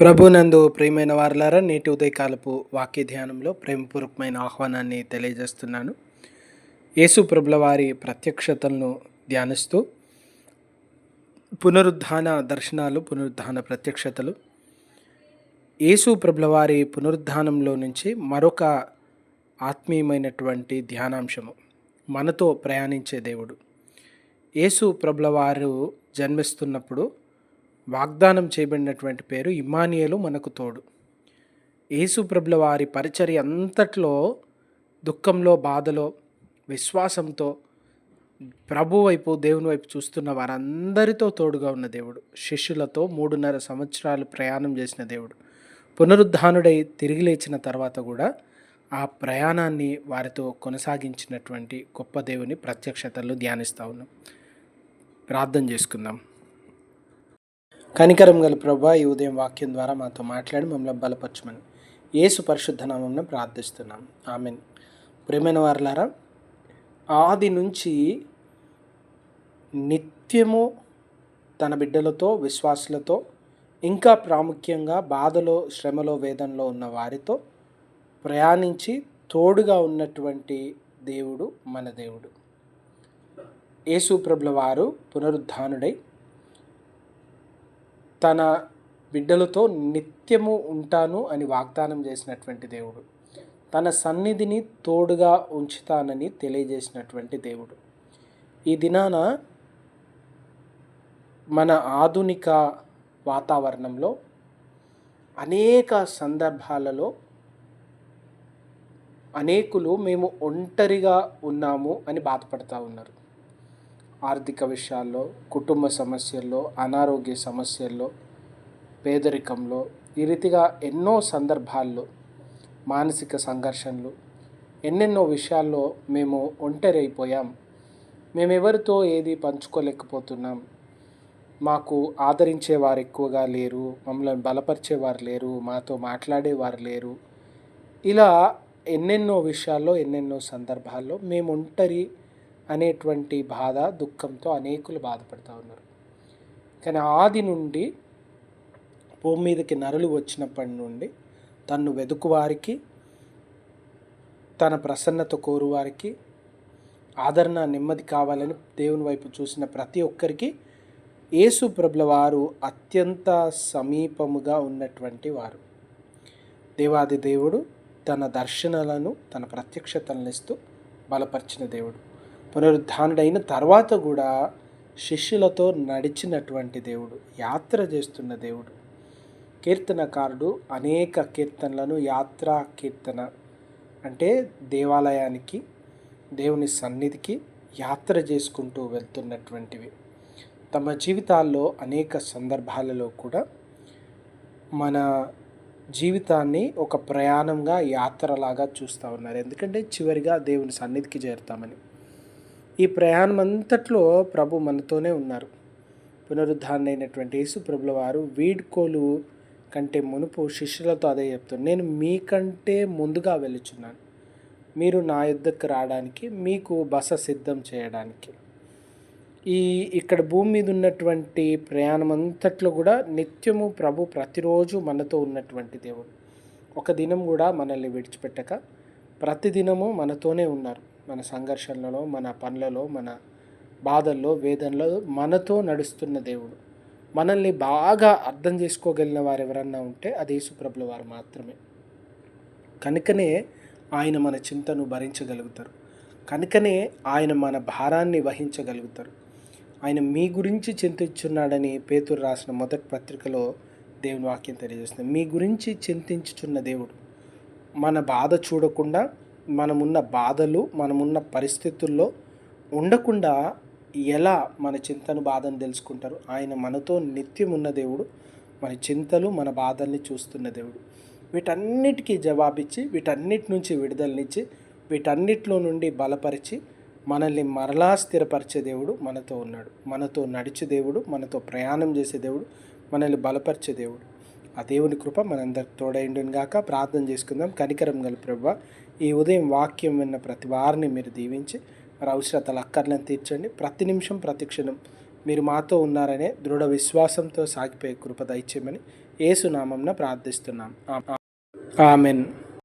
ప్రభునందు ప్రియమైన వారులారా నేటి ఉదయకాలపు వాక్య ధ్యానంలో ప్రేమపూర్వకమైన ఆహ్వానాన్ని తెలియజేస్తున్నాను. యేసు ప్రభుల వారి ప్రత్యక్షతలను ధ్యానిస్తూ పునరుద్ధాన దర్శనాలు పునరుద్ధాన ప్రత్యక్షతలు యేసు ప్రభుల వారి పునరుద్ధానంలో నుంచి మరొక ఆత్మీయమైనటువంటి ధ్యానాంశము మనతో ప్రయాణించే దేవుడు. యేసు ప్రభుల వారు జన్మిస్తున్నప్పుడు వాగ్దానం చేయబడినటువంటి పేరు ఇమానియలు మనకు తోడు. యేసుప్రభుల వారి పరిచర్య అంతట్లో దుఃఖంలో బాధలో విశ్వాసంతో ప్రభు వైపు దేవుని వైపు చూస్తున్న వారందరితో తోడుగా ఉన్న దేవుడు. శిష్యులతో మూడున్నర సంవత్సరాలు ప్రయాణం చేసిన దేవుడు. పునరుద్ధానుడై తిరిగి లేచిన తర్వాత కూడా ఆ ప్రయాణాన్ని వారితో కొనసాగించినటువంటి గొప్ప దేవుని ప్రత్యక్షతలు ధ్యానిస్తూ ఉన్నాం. ప్రార్థన చేసుకుందాం. కనికరం గల ప్రభా ఈ ఉదయం వాక్యం ద్వారా మాతో మాట్లాడి మమ్మల్ని బలపరచమని ఏసు పరిశుద్ధ నామంన ప్రార్థిస్తున్నాం. ఆమెన్. ప్రేమైన వారులారా ఆది నుంచి నిత్యము తన బిడ్డలతో విశ్వాసులతో ఇంకా ప్రాముఖ్యంగా బాధలో శ్రమలో వేదనలో ఉన్న వారితో ప్రయాణించి తోడుగా ఉన్నటువంటి దేవుడు మన దేవుడు. యేసు ప్రభుల వారు పునరుద్ధానుడై తన బిడ్డలతో నిత్యము ఉంటాను అని వాగ్దానం చేసినటువంటి దేవుడు. తన సన్నిధిని తోడుగా ఉంచుతానని తెలియజేసినటువంటి దేవుడు. ఈ దినాన మన ఆధునిక వాతావరణంలో అనేక సందర్భాలలో అనేకులు మేము ఒంటరిగా ఉన్నాము అని బాధపడుతూ ఉన్నారు. ఆర్థిక విషయాల్లో కుటుంబ సమస్యల్లో అనారోగ్య సమస్యల్లో పేదరికంలో ఈ రీతిగా ఎన్నో సందర్భాల్లో మానసిక సంఘర్షణలు ఎన్నెన్నో విషయాల్లో మేము ఒంటరి అయిపోయాం మేమెవరితో ఏది పంచుకోలేకపోతున్నాం. మాకు ఆదరించేవారు ఎక్కువగా లేరు మమ్మల్ని బలపరిచేవారు లేరు మాతో మాట్లాడేవారు లేరు. ఇలా ఎన్నెన్నో విషయాల్లో ఎన్నెన్నో సందర్భాల్లో మేము ఒంటరి అనేటువంటి బాధ దుఃఖంతో అనేకులు బాధపడుతూ ఉన్నారు. కానీ ఆది నుండి భూమి మీదకి నరులు వచ్చినప్పటి నుండి తన్ను వెతుకువారికి తన ప్రసన్నత కోరువారికి ఆదరణ నెమ్మది కావాలని దేవుని వైపు చూసిన ప్రతి ఒక్కరికి యేసు ప్రభుల వారు అత్యంత సమీపముగా ఉన్నటువంటి వారు. దేవాది దేవుడు తన దర్శనాలను తన ప్రత్యక్షతలను ఇస్తూ బలపరిచిన దేవుడు. పునరుద్ధానుడైన తర్వాత కూడా శిష్యులతో నడిచినటువంటి దేవుడు యాత్ర చేస్తున్న దేవుడు. కీర్తనకారుడు అనేక కీర్తనలను యాత్రా కీర్తన అంటే దేవాలయానికి దేవుని సన్నిధికి యాత్ర చేసుకుంటూ వెళ్తున్నటువంటివి. తమ జీవితాల్లో అనేక సందర్భాలలో కూడా మన జీవితాన్ని ఒక ప్రయాణంగా యాత్రలాగా చూస్తూ ఉన్నారు. ఎందుకంటే చివరిగా దేవుని సన్నిధికి చేరుతామని. ఈ ప్రయాణం అంతట్లో ప్రభు మనతోనే ఉన్నారు. పునరుద్ధారణైనటువంటి యేసు ప్రభుల వారు వీడ్కోలు కంటే మునుపు శిష్యులతో అదే చెప్తాను నేను మీకంటే ముందుగా వెళుచున్నాను మీరు నా యుద్ధకు రావడానికి మీకు బస సిద్ధం చేయడానికి. ఈ ఇక్కడ భూమి మీద ఉన్నటువంటి ప్రయాణం అంతట్లో కూడా నిత్యము ప్రభు ప్రతిరోజు మనతో ఉన్నటువంటి దేవుడు. ఒక దినం కూడా మనల్ని విడిచిపెట్టక ప్రతిదినము మనతోనే ఉన్నారు. మన సంఘర్షణలలో మన పనులలో మన బాధల్లో వేదనలో మనతో నడుస్తున్న దేవుడు. మనల్ని బాగా అర్థం చేసుకోగలిగిన వారు ఎవరన్నా ఉంటే అది యేసుప్రభుల వారు మాత్రమే. కనుకనే ఆయన మన చింతను భరించగలుగుతారు. కనుకనే ఆయన మన భారాన్ని వహించగలుగుతారు. ఆయన మీ గురించి చింతించున్నాడని పేతురు రాసిన మొదటి పత్రికలో దేవుని వాక్యం తెలియజేస్తుంది. మీ గురించి చింతించుచున్న దేవుడు. మన బాధ చూడకుండా మనమున్న బాధలు మనమున్న పరిస్థితుల్లో ఉండకుండా ఎలా మన చింతను బాధను తెలుసుకుంటారు? ఆయన మనతో నిత్యం ఉన్న దేవుడు. మన చింతలు మన బాధల్ని చూస్తున్న దేవుడు. వీటన్నిటికీ జవాబిచ్చి వీటన్నిటి నుంచి విడుదలనిచ్చి వీటన్నిటిలో నుండి బలపరిచి మనల్ని మరలా స్థిరపరిచే దేవుడు మనతో ఉన్నాడు. మనతో నడిచే దేవుడు మనతో ప్రయాణం చేసే దేవుడు మనల్ని బలపరిచే దేవుడు. ఆ దేవుని కృప మనందరికి తోడైండును గాక. ప్రార్థన చేసుకుందాం. కనికరం గల ప్రభు ఈ ఉదయం వాక్యం విన్న ప్రతి వారిని మీరు దీవించి మరి అవసరతలు అక్కర్లను తీర్చండి. ప్రతి నిమిషం ప్రతి క్షణం మీరు మాతో ఉన్నారనే దృఢ విశ్వాసంతో సాగిపోయే కృప దయచేయమని ఏసునామంన ప్రార్థిస్తున్నాం. ఆమెన్.